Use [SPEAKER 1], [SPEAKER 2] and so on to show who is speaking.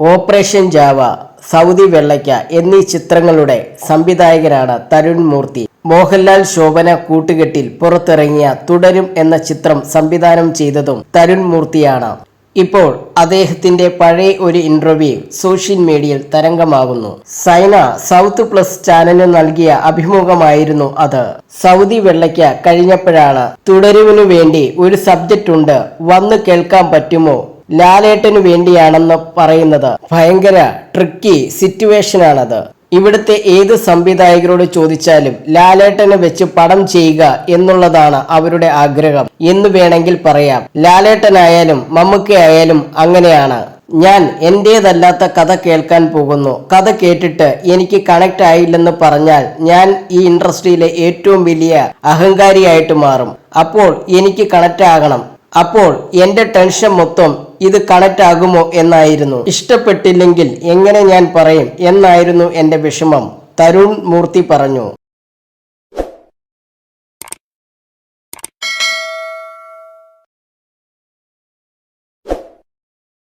[SPEAKER 1] Operation Java Saudi വെള്ളയ്ക്ക എന്നീ ചിത്രങ്ങളുടെ സംവിധായകരാണ് തരുൺ മൂർത്തി. മോഹൻലാൽ ശോഭന കൂട്ടുകെട്ടിൽ പുറത്തിറങ്ങിയ തുടരും എന്ന ചിത്രം സംവിധാനം ചെയ്തതും തരുൺ മൂർത്തിയാണ്. ഇപ്പോൾ അദ്ദേഹത്തിന്റെ പഴയ ഒരു ഇന്റർവ്യൂ സോഷ്യൽ മീഡിയയിൽ തരംഗമാകുന്നു സൈന സൗത്ത് പ്ലസ് ചാനലിന് നൽകിയ അഭിമുഖമായിരുന്നു അത്. സൗദി വെള്ളയ്ക്ക കഴിഞ്ഞപ്പോഴാണ് തുടരുവിനു വേണ്ടി ഒരു സബ്ജക്റ്റ് ഉണ്ട് വന്ന് കേൾക്കാൻ പറ്റുമോ? ലാലേട്ടനു വേണ്ടിയാണെന്ന് പറയുന്നത്. ഭയങ്കര ട്രിക്കി സിറ്റുവേഷനാണത് ഇവിടുത്തെ ഏത് സംവിധായകരോട് ചോദിച്ചാലും ലാലേട്ടനെ വെച്ച് പടം ചെയ്യുക എന്നുള്ളതാണ് അവരുടെ ആഗ്രഹം എന്ന് വേണമെങ്കിൽ പറയാം. ലാലേട്ടനായാലും മമ്മൂക്കയായാലും അങ്ങനെയാണ്. ഞാൻ എന്റേതല്ലാത്ത കഥ കേൾക്കാൻ പോകുന്നു. കഥ കേട്ടിട്ട് എനിക്ക് കണക്ട് ആയില്ലെന്ന് പറഞ്ഞാൽ ഞാൻ ഈ ഇൻഡസ്ട്രിയിലെ ഏറ്റവും വലിയ അഹങ്കാരിയായിട്ട് മാറും. അപ്പോൾ എനിക്ക് കണക്റ്റ് ആകണം. അപ്പോൾ എന്റെ ടെൻഷൻ മൊത്തം ഇത് കണക്ട് ആകുമോ എന്നായിരുന്നു. ഇഷ്ടപ്പെട്ടില്ലെങ്കിൽ എങ്ങനെ ഞാൻ പറയും? എന്നായിരുന്നു എന്റെ വിഷമം. തരുൺ മൂർത്തി പറഞ്ഞു.